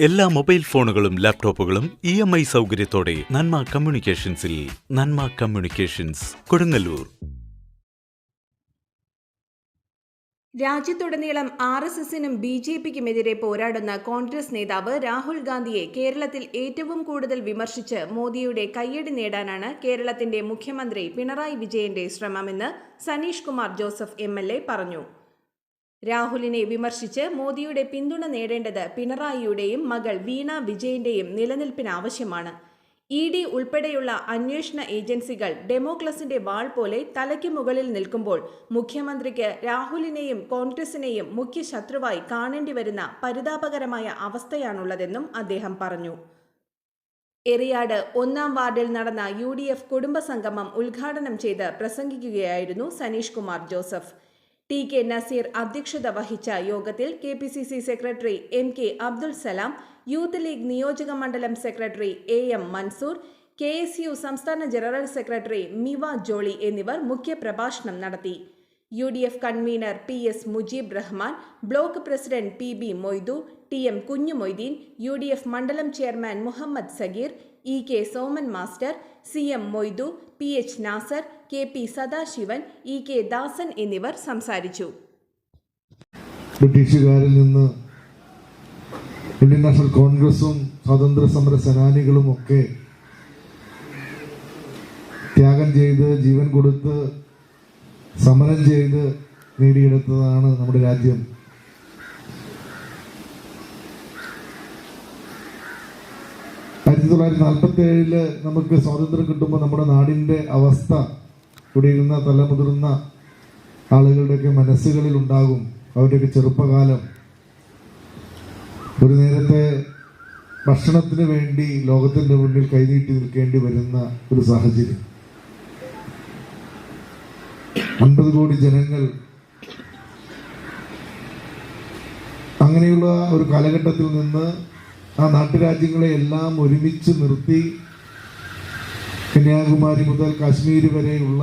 എല്ലാ മൊബൈൽ ഫോണുകളും ലാപ്ടോപ്പുകളും ഇ എം ഐ സൗകര്യത്തോടെ നന്മ കമ്മ്യൂണിക്കേഷൻസിൽ നന്മ കമ്മ്യൂണിക്കേഷൻസ് കൊടുങ്ങല്ലൂർ. രാജ്യത്തുടനീളം ആർ എസ് എസിനും ബി ജെ പിക്കുമെതിരെ പോരാടുന്ന കോൺഗ്രസ് നേതാവ് രാഹുൽ ഗാന്ധിയെ കേരളത്തിൽ ഏറ്റവും കൂടുതൽ വിമർശിച്ച് മോദിയുടെ കയ്യടി നേടാനാണ് കേരളത്തിന്റെ മുഖ്യമന്ത്രി പിണറായി വിജയന്റെ ശ്രമമെന്ന് സനീഷ് കുമാർ ജോസഫ് എം പറഞ്ഞു. രാഹുലിനെ വിമർശിച്ച് മോദിയുടെ പിന്തുണ നേടേണ്ടത് പിണറായിയുടെയും മകൾ വീണ വിജയന്റെയും നിലനിൽപ്പിന് ആവശ്യമാണ്. ഇ ഡി ഉൾപ്പെടെയുള്ള അന്വേഷണ ഏജൻസികൾ ഡെമോക്ലസിന്റെ വാൾ പോലെ തലയ്ക്ക് മുകളിൽ നിൽക്കുമ്പോൾ മുഖ്യമന്ത്രിക്ക് രാഹുലിനെയും കോൺഗ്രസിനെയും മുഖ്യ ശത്രുവായി കാണേണ്ടി വരുന്ന പരിതാപകരമായ അവസ്ഥയാണുള്ളതെന്നും അദ്ദേഹം പറഞ്ഞു. എറിയാട് ഒന്നാം വാർഡിൽ നടന്ന യു ഡി എഫ് കുടുംബസംഗമം ഉദ്ഘാടനം ചെയ്ത് പ്രസംഗിക്കുകയായിരുന്നു സനീഷ് കുമാർ ജോസഫ്. ടി കെ നസീർ അധ്യക്ഷത വഹിച്ച യോഗത്തിൽ K P C C secretary M K Abdul Salam youth league നിയോജക മണ്ഡലം secretary A M Mansoor K S U സംസ്ഥാന ജനറൽ സെക്രട്ടറി മിവ ജോളി എന്നിവർ മുഖ്യപ്രഭാഷണം നടത്തി. U D F convener P S Mujeeb Rahman block president P B Moythu T M Kunjumoideen U D F മണ്ഡലം chairman Muhammad Sageer E K Soman master C M Moythu P H Nasser K P Sadasivan E K Dasan എന്നിവർ സംസാരിച്ചു. ബ്രിട്ടീഷുകാരിൽ നിന്ന് Indian national കോൺഗ്രസും സ്വാതന്ത്ര്യ സമര സേനാനികളും ഒക്കെ ത്യാഗം ചെയ്ത് ജീവൻ കൊടുത്ത് സമരം ചെയ്ത് നേടിയെടുത്തതാണ് നമ്മുടെ രാജ്യം. ആയിരത്തി തൊള്ളായിരത്തി നാൽപ്പത്തി ഏഴിൽ നമുക്ക് സ്വാതന്ത്ര്യം കിട്ടുമ്പോൾ നമ്മുടെ നാടിന്റെ അവസ്ഥ കുടിയിരുന്ന തലമുതിർന്ന ആളുകളുടെയൊക്കെ മനസ്സുകളിൽ ഉണ്ടാകും അവരുടെയൊക്കെ ചെറുപ്പകാലം. ഒരു നേരത്തെ ഭക്ഷണത്തിന് വേണ്ടി ലോകത്തിന്റെ മുന്നിൽ കൈനീട്ടി നിൽക്കേണ്ടി വരുന്ന ഒരു സാഹചര്യം. അൻപത് കോടി ജനങ്ങൾ അങ്ങനെയുള്ള ഒരു കാലഘട്ടത്തിൽ നിന്ന് ആ നാട്ടുരാജ്യങ്ങളെ എല്ലാം ഒരുമിച്ച് നിർത്തി കന്യാകുമാരി മുതൽ കാശ്മീർ വരെയുള്ള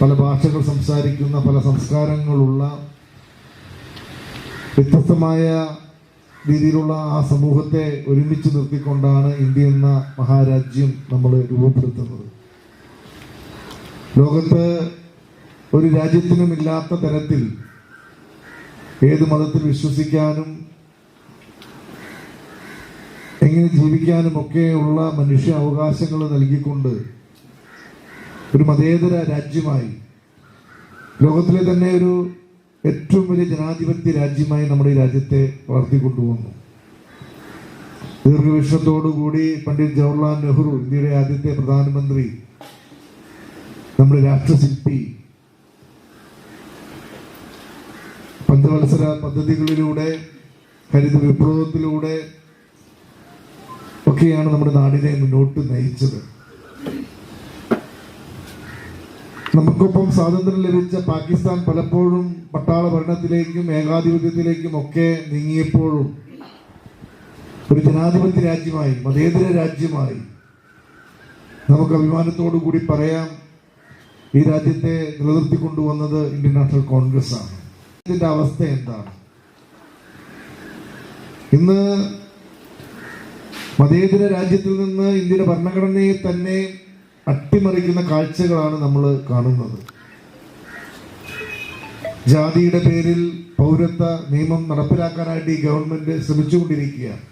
പല ഭാഷകൾ സംസാരിക്കുന്ന പല സംസ്കാരങ്ങളുള്ള വ്യത്യസ്തമായ രീതിയിലുള്ള ആ സമൂഹത്തെ ഒരുമിച്ച് നിർത്തിക്കൊണ്ടാണ് ഇന്ത്യ എന്ന മഹാരാജ്യം നമ്മൾ രൂപപ്പെടുത്തുന്നത്. ലോകത്ത് ഒരു രാജ്യത്തിനുമില്ലാത്ത തരത്തിൽ ഏത് മതത്തിൽ വിശ്വസിക്കാനും എങ്ങനെ ജീവിക്കാനും ഉള്ള മനുഷ്യ അവകാശങ്ങൾ നൽകിക്കൊണ്ട് ഒരു മതേതര രാജ്യമായി ലോകത്തിലെ തന്നെ ഒരു ഏറ്റവും വലിയ ജനാധിപത്യ രാജ്യമായി നമ്മുടെ ഈ രാജ്യത്തെ വളർത്തിക്കൊണ്ടുവന്നു. ദീർഘവീക്ഷണത്തോടുകൂടി പണ്ഡിറ്റ് ജവഹർലാൽ നെഹ്റു ഇന്ത്യയുടെ ആദ്യത്തെ പ്രധാനമന്ത്രി നമ്മുടെ രാഷ്ട്രശില്പി പഞ്ചവത്സര പദ്ധതികളിലൂടെ ഹരിത വിപ്ലവത്തിലൂടെ ഒക്കെയാണ് നമ്മുടെ നാടിനെ മുന്നോട്ട് നയിച്ചത്. നമുക്കൊപ്പം സ്വാതന്ത്ര്യം ലഭിച്ച പാകിസ്ഥാൻ പലപ്പോഴും പട്ടാള ഭരണത്തിലേക്കും ഏകാധിപത്യത്തിലേക്കും ഒക്കെ നീങ്ങിയപ്പോഴും ഒരു ജനാധിപത്യ രാജ്യമായി മതേതര രാജ്യമായി നമുക്ക് അഭിമാനത്തോടു കൂടി പറയാം ഈ രാജ്യത്തെ നിലനിർത്തി കൊണ്ടുവന്നത് ഇന്ത്യൻ നാഷണൽ കോൺഗ്രസ് ആണ് ഇതിന്റെ അവസ്ഥ എന്താണ്? ഇന്ന് മതേതര രാജ്യത്തിൽ നിന്ന് ഇന്ത്യയുടെ ഭരണഘടനയെ തന്നെ അട്ടിമറിക്കുന്ന കാഴ്ചകളാണ് നമ്മൾ കാണുന്നത്. ജാതിയുടെ പേരിൽ പൗരത്വ നിയമം നടപ്പിലാക്കാനായിട്ട് ഈ ഗവൺമെന്റ് ശ്രമിച്ചുകൊണ്ടിരിക്കുകയാണ്.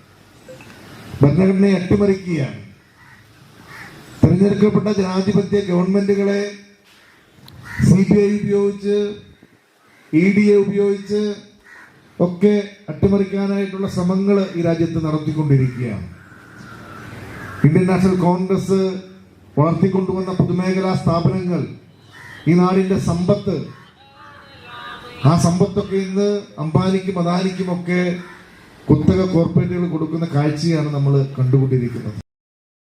ഭരണഘടനയെ അട്ടിമറിക്കുകയാണ്. തിരഞ്ഞെടുക്കപ്പെട്ട ജനാധിപത്യ ഗവൺമെന്റുകളെ സി ബി ഐ ഉപയോഗിച്ച് ഇ ഡി എ ഉപയോഗിച്ച് ഒക്കെ അട്ടിമറിക്കാനായിട്ടുള്ള ശ്രമങ്ങൾ ഈ രാജ്യത്ത് നടത്തിക്കൊണ്ടിരിക്കുകയാണ്. ഇന്ത്യൻ നാഷണൽ കോൺഗ്രസ് വളർത്തിക്കൊണ്ടുവന്ന പൊതുമേഖലാ സ്ഥാപനങ്ങൾ ഈ നാടിന്റെ സമ്പത്ത് ആ സമ്പത്തൊക്കെ ഇന്ന് അംബാനിക്കും അദാനിക്കുമൊക്കെ കുത്തക കോർപ്പറേറ്റുകൾ കൊടുക്കുന്ന കാഴ്ചയാണ് നമ്മൾ കണ്ടുകൊണ്ടിരിക്കുന്നത്.